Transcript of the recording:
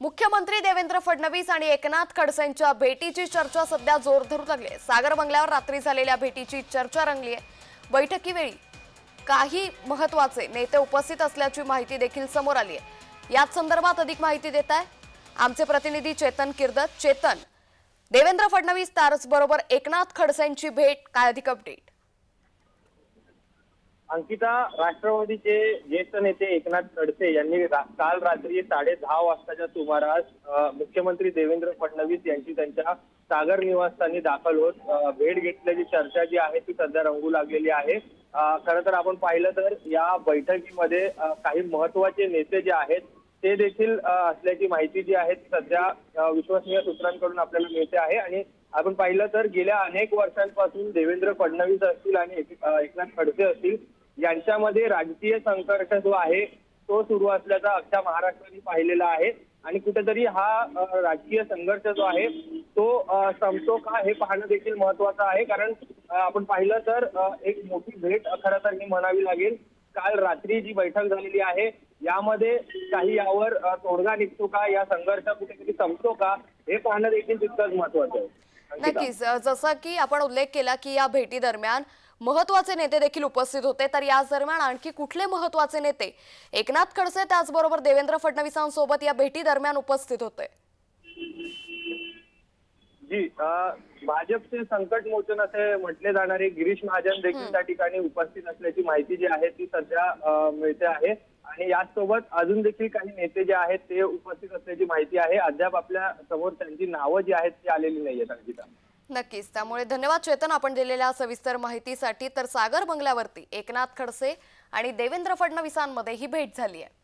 मुख्यमंत्री देवेंद्र फडणवीस आणि एकनाथ खडसेंच्या भेटीची चर्चा सध्या जोर धरू लागली आहे. सागर बंगल्यावर रात्री झालेल्या भेटीची चर्चा रंगली आहे. बैठकीवेळी काही महत्त्वाचे नेते उपस्थित असल्याची माहिती देखील समोर आली आहे. याच संदर्भात अधिक माहिती देत आहे. आमचे प्रतिनिधी चेतन किर्दत चेतन देवेंद्र फडणवीस बरोबर एकनाथ खडसेंची भेट काय अधिक अपडेट अंकिता राष्ट्रवादीचे ज्येष्ठ नेते एकनाथ खडसे यांनी काल रात्री साडे दहा वाजताच्या सुमारास मुख्यमंत्री देवेंद्र फडणवीस यांची त्यांच्या सागर निवासस्थानी दाखल होत भेट घेतल्याची चर्चा जी आहे ती सध्या रंगू लागलेली आहे. खरं तर आपण पाहिलं तर या बैठकीमध्ये काही महत्त्वाचे नेते जे आहेत ते देखील असल्याची माहिती जी आहे ती सध्या विश्वसनीय सूत्रांकडून आपल्याला मिळते आहे. आणि आपण पाहिलं तर गेल्या अनेक वर्षांपासून देवेंद्र फडणवीस असतील आणि एकनाथ खडसे असतील यांच्यामध्ये राजकीय संघर्ष जो आहे तो सुरू असल्याचा अख्ख्या महाराष्ट्राने पाहिलेला आहे. आणि कुठेतरी हा राजकीय संघर्ष जो आहे तो संपतो का हे पाहणं देखील महत्वाचं आहे. कारण आपण पाहिलं तर एक मोठी भेट खरं तर ही म्हणावी लागेल. काल रात्री जी बैठक झालेली आहे यामध्ये काही यावर तोडगा निघतो का या संघर्ष कुठेतरी संपतो का हे पाहणं देखील तितकंच महत्वाचं आहे. नक्कीच. जसं की आपण उल्लेख केला की या भेटी दरम्यान महत्त्वाचे नेते देखील उपस्थित होते. तर याच दरम्यान आणखी कुठले महत्त्वाचे नेते? एकनाथ खडसे त्याचबरोबर देवेंद्र फडणवीसांसोबत या भेटी दरम्यान उपस्थित होते. जी भाजपचे संकट मोचन असे म्हटले जाणारे गिरीश महाजन देखील त्या ठिकाणी उपस्थित असल्याची माहिती जी आहे ती सध्या मिळते आहे. आणि याचसोबत अजून देखील काही नेते जे आहेत ते उपस्थित असल्याची माहिती आहे. अद्याप आपल्यासमोर त्यांची नावं जी आहेत ती आलेली नाहीयेत अंकिता नक्कीच. त्यामुळे धन्यवाद चेतन आपण दिलेल्या सविस्तर माहितीसाठी. तर सागर बंगल्यावरती एकनाथ खडसे आणि देवेंद्र फडणवीसांमध्ये ही भेट झाली आहे.